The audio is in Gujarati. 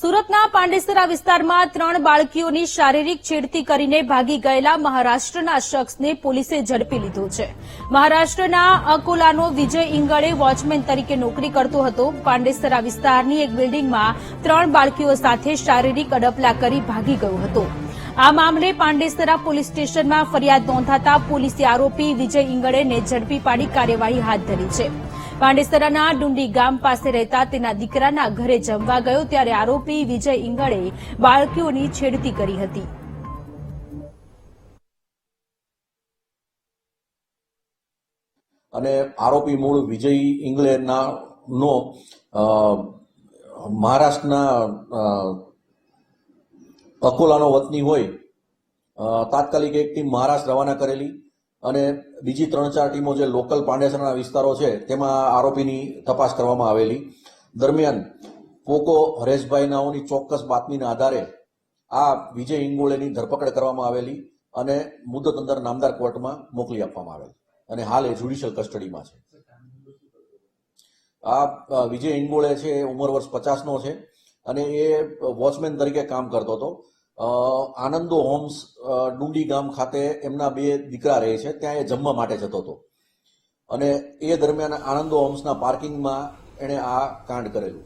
સુરતના પાંડેસરા વિસ્તારમાં ત્રણ બાળકીઓની શારીરિક છેડતી કરીને ભાગી ગયેલા મહારાષ્ટ્રના શખ્સને પોલીસે ઝડપી લીધો છે. મહારાષ્ટ્રના અકોલાનો વિજય ઇંગળે વોચમેન તરીકે નોકરી કરતો હતો. પાંડેસરા વિસ્તારની એક બિલ્ડિંગમાં ત્રણ બાળકીઓ સાથે શારીરિક અડપલા કરી ભાગી ગયો હતો. આ મામલે પાંડેસરા પોલીસ સ્ટેશનમાં ફરિયાદ નોંધાતા પોલીસે આરોપી વિજય ઇંગળેને ઝડપી પાડી કાર્યવાહી હાથ ધરી છે. પાંડેસરાના ડુંડી ગામ પાસે રહેતા તેના દીકરાના ઘરે જમવા ગયો ત્યારે આરોપી વિજય ઇંગળે બાળકીઓની છેડતી કરી હતી. અને આરોપી મૂળ વિજય ઇંગ્લેન્ડના નો મહારાષ્ટ્રના અકોલાનો વતની હોય તાત્કાલિક એક ટીમ મહારાષ્ટ્ર રવાના કરેલી. અને બીજી ત્રણ ચાર ટીમો જે લોકલ પાંડેસરના વિસ્તારો છે, તેમાં આરોપીની તપાસ કરવામાં આવેલી. દરમિયાન પોકો હરેશભાઈ નાઓની ચોક્કસ બાતમીના આધારે આ વિજય ઇંગોળેની ધરપકડ કરવામાં આવેલી અને મુદત અંદર નામદાર કોર્ટમાં મોકલી આપવામાં આવેલ. અને હાલ એ જ્યુડિશિયલ કસ્ટડીમાં છે. આ વિજય ઇંગોળે છે એ ઉંમર વર્ષ પચાસનો છે અને એ વોચમેન તરીકે કામ કરતો હતો. આનંદો હોમ્સ ડુંડી ગામ ખાતે એમના બે દીકરા રહે છે, ત્યાં એ જમવા માટે જતો હતો. અને એ દરમિયાન આનંદો હોમ્સના પાર્કિંગમાં એણે આ કાંડ કરેલું.